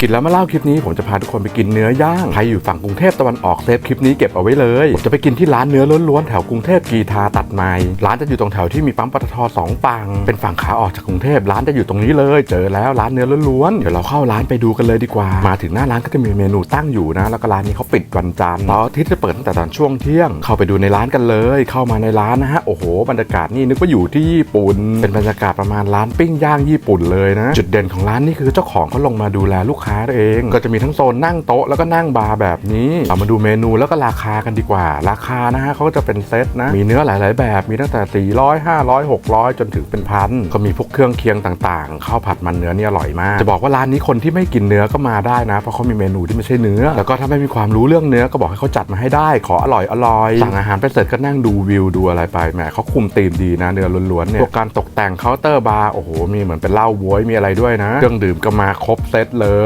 กินแล้วมาเล่าคลิปนี้ผมจะพาทุกคนไปกินเนื้อย่างใครอยู่ฝั่งกรุงเทพตะวันออกเซฟคลิปนี้เก็บเอาไว้เลยผมจะไปกินที่ร้านเนื้อล้วนๆแถวกรุงเทพกีทาตัดใหม่ร้านจะอยู่ตรงแถวที่มีปั๊มปตทสองฝั่งเป็นฝั่งขาออกจากกรุงเทพร้านจะอยู่ตรงนี้เลย เจอแล้วร้านเนื้อล้วนๆเดี๋ยวเราเข้าร้านไปดูกันเลยดีกว่า มาถึงหน้าร้านก็จะมีเมนูตั้งอยู่นะ แล้วก็ร้านนี้เขาปิดวันจันทร์เสาร์อาทิตย์จะเปิดตั้งแต่ตอนช่วงเที่ยง เข้าไปดูในร้านกันเลย เข้ามาในร้านนะฮะโอ้โหบรรยากาศนี่นึกว่าอยู่ที่ญี่ปุ่นเป็นบรรยากาศประมาณร้านปิ้งย่างญี่ปุ่นเลยนะ จุดเด่นของร้านนี่คือเจ้าของเขาลงมาดูแลลูกค้าเอง ก็จะมีทั้งโซนนั่งโต๊ะแล้วก็นั่งบาร์แบบนี้เรามาดูเมนูแล้วก็ราคากันดีกว่า ราคานะฮะเขาก็จะเป็นเซตนะมีเนื้อหลาย ๆ แบบมีตั้งแต่ 400 500 600 จนถึงเป็นพันก็มีพวกเครื่องเคียงต่างๆข้าวผัดมันเนื้อเนี่ยอร่อยมาก จะบอกว่าร้านนี้คนที่ไม่กินเนื้อก็มาได้นะ เพราะเขามีเมนูที่ไม่ใช่เนื้อ แล้วก็ถ้าไม่มีความรู้เรื่องเนื้อก็บอกให้เขาจัดมาให้ได้ขออร่อยอร่อยสั่งอาหารไปเสร็จก็นั่งดูวิวดูอะไรไปแหมเขาคุมธีมดีนะเนื้อล้วนๆเนี่ยพวกการตกแต่งเคาน์เตอร์บาร์โอ้โหมีเหมือนเป็นเหล้าบ๊วยมีอะไรด้วยนะ เครื่องดื่มก็มาครบเซตเลย